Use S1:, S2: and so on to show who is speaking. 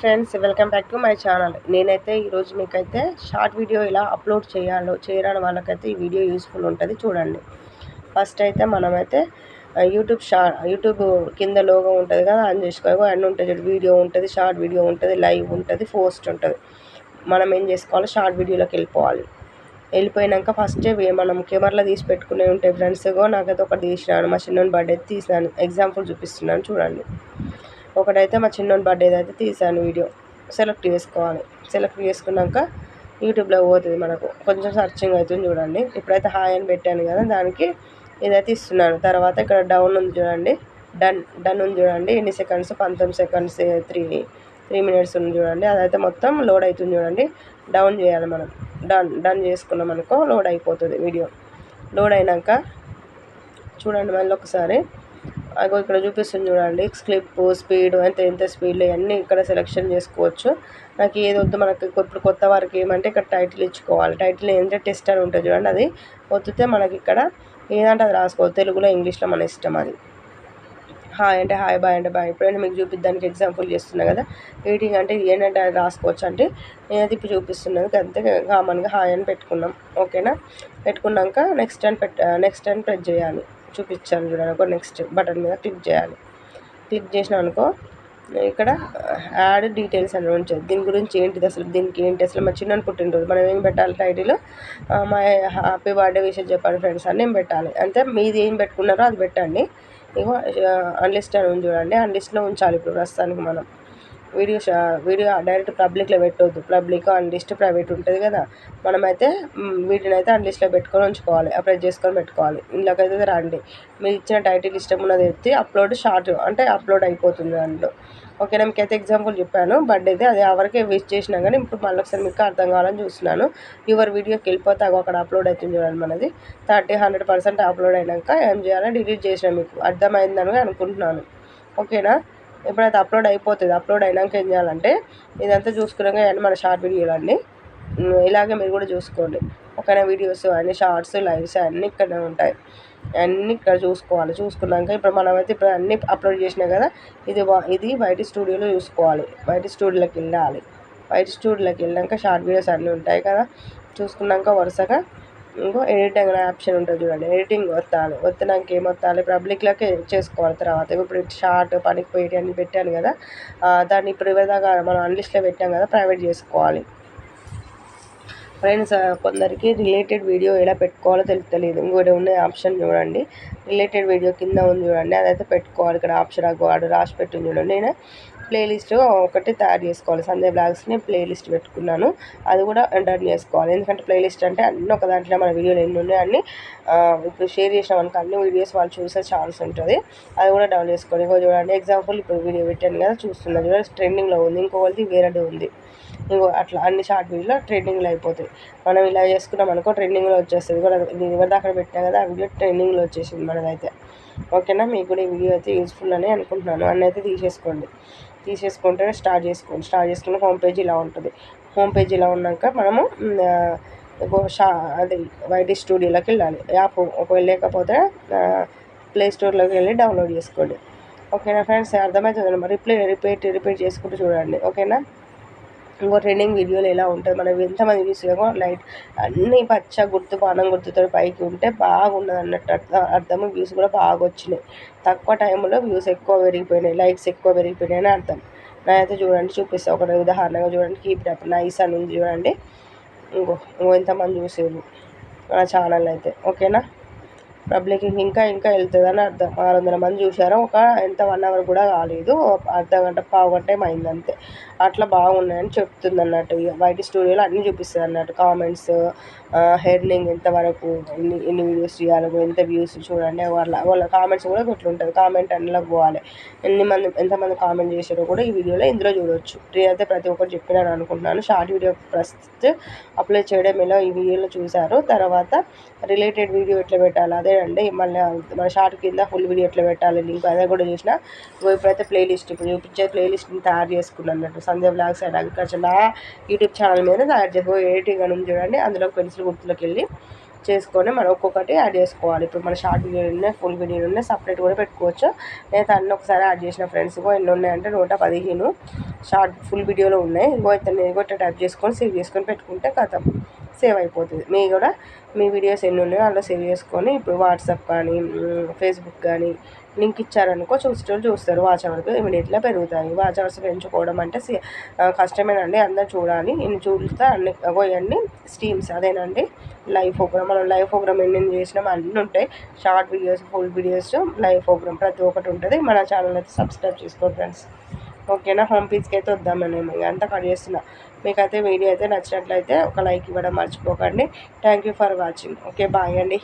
S1: Friends welcome back to my channel నేనైతే ఈరోజు మీకైతే షార్ట్ వీడియో ఎలా అప్లోడ్ చేయాలో చేయరాని వాళ్ళకైతే ఈ వీడియో యూస్ఫుల్ ఉంటుంది చూడండి. ఫస్ట్ అయితే మనమైతే యూట్యూబ్ షార్ట్ యూట్యూబ్ కింద లోగో ఉంటుంది కదా అని చేసుకోవాలి. అన్నీ ఉంటుంది వీడియో ఉంటుంది షార్ట్ వీడియో ఉంటుంది లైవ్ ఉంటుంది పోస్ట్ ఉంటుంది. మనం ఏం చేసుకోవాలి? షార్ట్ వీడియోలోకి వెళ్ళిపోవాలి. వెళ్ళిపోయినాక ఫస్ట్ మనం కెమెరాలో తీసి పెట్టుకునే ఉంటాయి ఫ్రెండ్స్ నాకైతే ఒకటి తీసినాను మా చిన్న బర్త్డే తీసినాను. ఎగ్జాంపుల్ చూపిస్తున్నాను చూడండి. ఒకటైతే మా చిన్నోని బర్త్డే అయితే తీసాను వీడియో సెలెక్ట్ చేసుకోవాలి. సెలెక్ట్ చేసుకున్నాక యూట్యూబ్లో పోతుంది మనకు. కొంచెం సర్చింగ్ అవుతుంది చూడండి. ఇప్పుడైతే హాయ్ అని పెట్టాను కదా దానికి ఇదైతే ఇస్తున్నాను. తర్వాత ఇక్కడ డౌన్ ఉంది చూడండి. డన్ డన్ ఉంది చూడండి. ఎన్ని సెకండ్స్ పంతొమ్మిది సెకండ్స్ త్రీ త్రీ మినిట్స్ ఉంది చూడండి. అదైతే మొత్తం లోడ్ అవుతుంది చూడండి. డౌన్ చేయాలి మనం. డన్ డన్ చేసుకున్నాం అనుకో లోడ్ అయిపోతుంది వీడియో లోడ్ అయినాక చూడండి మళ్ళీ ఒకసారి. అగో ఇక్కడ చూపిస్తుంది చూడండి. స్క్లిప్ స్పీడ్ ఎంత ఎంత స్పీడ్లో ఇవన్నీ ఇక్కడ సెలెక్షన్ చేసుకోవచ్చు. నాకు ఏది వద్దు మనకి ఇప్పుడు కొత్త వారికి ఏమంటే ఇక్కడ టైటిల్ ఇచ్చుకోవాలి. టైటిల్ ఏంటంటే టెస్ట్ అని ఉంటుంది చూడండి. అది ఒత్తితే మనకి ఇక్కడ ఏదంటే అది రాసుకోవచ్చు తెలుగులో ఇంగ్లీష్లో మన ఇష్టం అది. హాయ్ అంటే హాయ్ బాయ్ అంటే బాయ్ ఇప్పుడైనా మీకు చూపిద్దానికి ఎగ్జాంపుల్ చేస్తున్నా కదా. ఎడిటింగ్ అంటే ఏంటంటే అది రాసుకోవచ్చు అంటే నేనైతే ఇప్పుడు చూపిస్తున్నది. అంతే కామన్గా హాయ్ అని పెట్టుకున్నాం. ఓకేనా పెట్టుకున్నాక నెక్స్ట్ అని పెట్ట నెక్స్ట్ అని ప్రెస్ చేయాలి. చూపించాను చూడండి ఒక నెక్స్ట్ బటన్ మీద క్లిక్ చేయాలి. క్లిక్ చేసిన అనుకో ఇక్కడ యాడ్ డీటెయిల్స్ అని ఉంచారు దీని గురించి ఏంటిది అసలు దీనికి ఏంటి అసలు మా చిన్న పుట్టినరోజు మనం ఏం పెట్టాలి టైటిల్ మా హ్యాపీ బర్త్డే విషయం చెప్పండి ఫ్రెండ్స్ అని ఏం పెట్టాలి? అంటే మీది ఏం పెట్టుకున్నారో అది పెట్టండి. ఇగో అన్లిస్ట్ అని చూడండి అన్లిస్ట్లో ఉంచాలి ఇప్పుడు ప్రస్తుతానికి మనం. వీడియో వీడియో డైరెక్ట్ పబ్లిక్లో పెట్టవద్దు పబ్లిక్ లిస్ట్ ప్రైవేట్ ఉంటుంది కదా. మనమైతే వీటిని అయితే లిస్ట్లో పెట్టుకొని ఉంచుకోవాలి. అప్లై చేసుకొని పెట్టుకోవాలి. ఇందులోకైతే అయితే రండి. మీరు ఇచ్చిన టైటిల్ ఇష్టం ఉన్నది ఎత్తి అప్లోడ్ షార్ట్ అంటే అప్లోడ్ అయిపోతుంది దాంట్లో. ఓకేనా? మీకు అయితే ఎగ్జాంపుల్ చెప్పాను. బర్త్డేది అది ఎవరికి విష్ చేసినా కానీ ఇప్పుడు మళ్ళీ ఒకసారి మీకు అర్థం కావాలని చూస్తున్నాను. యువర్ వీడియోకి వెళ్ళిపోతే అక్కడ అప్లోడ్ అవుతుంది చూడండి మనది. థర్టీ హండ్రెడ్ పర్సెంట్ అప్లోడ్ అయినాక ఏం చేయాలో? డిలీట్ చేసిన మీకు. అర్థమైందని అనుకుంటున్నాను. ఓకేనా? ఎప్పుడైతే అప్లోడ్ అయిపోతుంది అప్లోడ్ అయినాక ఏం చేయాలంటే ఇదంతా చూసుకున్నాక అండి మన షార్ట్ వీడియోలు అన్నీ ఇలాగే మీరు కూడా చూసుకోండి. ఒకనే వీడియోస్ అన్ని షార్ట్స్ లైవ్స్ అన్నీ ఇక్కడనే ఉంటాయి. అన్నీ ఇక్కడ చూసుకోవాలి. చూసుకున్నాక ఇప్పుడు మనమైతే ఇప్పుడు అన్నీ అప్లోడ్ చేసినా కదా ఇది ఇది బయట స్టూడియోలో చూసుకోవాలి. బయట స్టూడియోలోకి వెళ్ళాలి. బయట స్టూడియోలోకి వెళ్ళాక షార్ట్ వీడియోస్ అన్నీ ఉంటాయి కదా చూసుకున్నాక వరుసగా ఇంకో ఎడిటింగ్ అనే ఆప్షన్ ఉంటుంది చూడండి. ఎడిటింగ్ వత్తాలి. వత్తినాక ఏం వత్తాలి పబ్లిక్లోకి చేసుకోవాలి తర్వాత. ఇప్పుడు షార్ట్ పనికి పోయేటి అని పెట్టాను కదా. దాన్ని ఇప్పుడు విధంగా మనం అన్లిస్ట్లో పెట్టాం కదా ప్రైవేట్ చేసుకోవాలి. ఫ్రెండ్స్ కొందరికి రిలేటెడ్ వీడియో ఎలా పెట్టుకోవాలో తెలుస్తలేదు ఇంకోటి ఉన్న ఆప్షన్ చూడండి. రిలేటెడ్ వీడియో కింద ఉంది చూడండి. అదైతే పెట్టుకోవాలి. ఇక్కడ ఆప్షన్ వాడు రాసి పెట్టింది చూడండి. నేను ప్లేలిస్ట్ ఒకటి తయారు చేసుకోవాలి. సందే బ్లాగ్స్ని ప్లేలిస్ట్ పెట్టుకున్నాను. అది కూడా డన్ చేసుకోవాలి. ఎందుకంటే ప్లేలిస్ట్ అంటే అన్ని ఒక దాంట్లో మన వీడియోలు ఎన్ని ఉన్నాయి అన్ని ఇప్పుడు షేర్ చేసిన మనకు అన్ని వీడియోస్ వాళ్ళు చూసే ఛాన్స్ ఉంటుంది. అది కూడా డౌన్ చేసుకోవాలి. ఇంకో చూడండి ఎగ్జాంపుల్ ఇప్పుడు వీడియో పెట్టాను కదా చూస్తున్నా చూడండి ట్రెండింగ్లో ఉంది. ఇంకోటి వేరేది ఉంది. ఇంకో అట్లా అన్ని షార్ట్ వీడియోలో ట్రెండింగ్లో అయిపోతాయి. మనం ఇలా చేసుకున్నాం అనుకో ట్రెండింగ్లో వచ్చేస్తుంది. కూడా నేను ఎవరి దాకా పెట్టాను కదా ఆ వీడియో ట్రెండింగ్లో వచ్చేసింది మనదైతే. ఓకేనా మీకు కూడా ఈ వీడియో అయితే యూస్ఫుల్ అని అనుకుంటున్నాను. అన్నైతే తీసేసుకోండి. తీసేసుకుంటే స్టార్ట్ చేసుకోండి స్టార్ట్ చేసుకున్న హోమ్ పేజ్ ఇలా ఉంటుంది. హోమ్ పేజ్ ఇలా ఉన్నాక మనము షా అది వైటీ స్టూడియోలోకి వెళ్ళాలి. యాప్ ఒకవేళ లేకపోతే ప్లే స్టోర్లోకి వెళ్ళి డౌన్లోడ్ చేసుకోండి. ఓకేనా ఫ్రెండ్స్? అర్థమవుతుంది రిప్లే రిప్లై రిపీట్ రిపీట్ చేసుకుంటూ చూడండి. ఓకేనా? ఇంకో ట్రెండింగ్ వీడియోలు ఎలా ఉంటుంది మనం ఎంతమంది చూసామో లైట్ అన్నీ పచ్చ గుర్తు బాణం గుర్తుతో పైకి ఉంటే బాగున్నది అన్నట్టు అర్థం అర్థం. వ్యూస్ కూడా బాగా వచ్చినాయి. తక్కువ టైంలో వ్యూస్ ఎక్కువ పెరిగిపోయినాయి లైక్స్ ఎక్కువ పెరిగిపోయినాయి అని అర్థం. అయితే చూడండి చూపిస్తాను ఒక ఉదాహరణగా చూడండి కీప్ అప్ నైస్ అని ఉంది చూడండి. ఇంకో ఇంకో ఎంతమంది చూసేది నా ఛానల్ అయితే. ఓకేనా పబ్లిక్కి ఇంకా ఇంకా వెళ్తుందని అర్థం. ఆరు వందల మంది చూశారు. ఒక ఎంత వన్ అవర్ కూడా కాలేదు. అర్ధ గంట పావు గంట అయింది అంతే. అట్లా బాగున్నాయని చెప్తుంది అన్నట్టు బయట స్టూడియోలో అన్నీ చూపిస్తుంది అన్నట్టు కామెంట్స్ హెర్నింగ్ ఎంతవరకు ఎన్ని ఎన్ని వీడియోస్ చేయాలి ఎంత వ్యూస్ చూడండి వాళ్ళ వాళ్ళ కామెంట్స్ కూడా ఇట్లా ఉంటుంది కామెంట్ అందులోకి పోవాలి. ఎన్ని మంది ఎంతమంది కామెంట్ చేశారో కూడా ఈ వీడియోలో ఇందులో చూడవచ్చు నేనైతే ప్రతి ఒక్కరు చెప్పినాను అనుకుంటున్నాను. షార్ట్ వీడియో ప్రస్తుతం అప్లై చేయడం ఎలా ఈ వీడియోలో చూశారు తర్వాత రిలేటెడ్ వీడియో ఎట్లా పెట్టాలి అదే అండి. మళ్ళీ మన షార్ట్ కింద ఫుల్ వీడియో ఎట్లా పెట్టాలి లింక్ అదే కూడా చూసిన. ఇప్పుడైతే ప్లేలిస్ట్ ఇప్పుడు చూపించే ప్లేలిస్ట్ని తయారు చేసుకున్నాను అన్నట్టు. సంధ్య బ్లాగ్స్ అండ్ అగ్రికల్చర్ నా యూట్యూబ్ ఛానల్ మీద తయారు చేసుకో ఎడిటింగ్ అని చూడండి. అందులో పెన్సిల్ గుర్తులోకి వెళ్ళి చేసుకొని మనం ఒక్కొక్కటి యాడ్ చేసుకోవాలి. ఇప్పుడు మన షార్ట్ వీడియోలు ఉన్నాయి ఫుల్ వీడియోలు ఉన్నాయి సపరేట్ కూడా పెట్టుకోవచ్చు. నేను అన్ని ఒకసారి యాడ్ చేసిన ఫ్రెండ్స్ ఎన్ని ఉన్నాయంటే నూట పదిహేను షార్ట్ ఫుల్ వీడియోలో ఉన్నాయి. ఇంకో ఇతను నేను టైప్ చేసుకొని సేవ్ చేసుకొని పెట్టుకుంటే కథ సేవ్ అయిపోతుంది. మీ కూడా మీ వీడియోస్ ఎన్ని ఉన్నాయో అలా సేవ్ చేసుకొని ఇప్పుడు వాట్సాప్ కానీ ఫేస్బుక్ కానీ లింక్ ఇచ్చారనుకో చూసేటోళ్ళు చూస్తారు. వాచ్ అవర్కి ఇమీడియట్గా పెరుగుతాయి. వాచ్ అవర్స్ పెంచుకోవడం అంటే కష్టమేనండి. అందరు చూడాలి. ఇన్ని చూస్తే అన్ని పోయండి స్ట్రీమ్స్ అదేనండి. లైవ్ ప్రోగ్రామ్ మనం లైవ్ ప్రోగ్రామ్ ఎన్ని చేసినాం అన్నీ ఉంటాయి. Short videos full videos live program ప్రతి ఒక్కటి ఉంటుంది. మన ఛానల్ అయితే సబ్స్క్రైబ్ చేసుకోండి ఫ్రెండ్స్. ఓకేనా? హోమ్ పేజ్కి అయితే వద్దామని అంతా కట్ చేస్తున్నా. మీకైతే వీడియో అయితే నచ్చినట్లయితే ఒక లైక్ ఇవ్వడం మర్చిపోకండి. Thank you for watching okay bye అండి.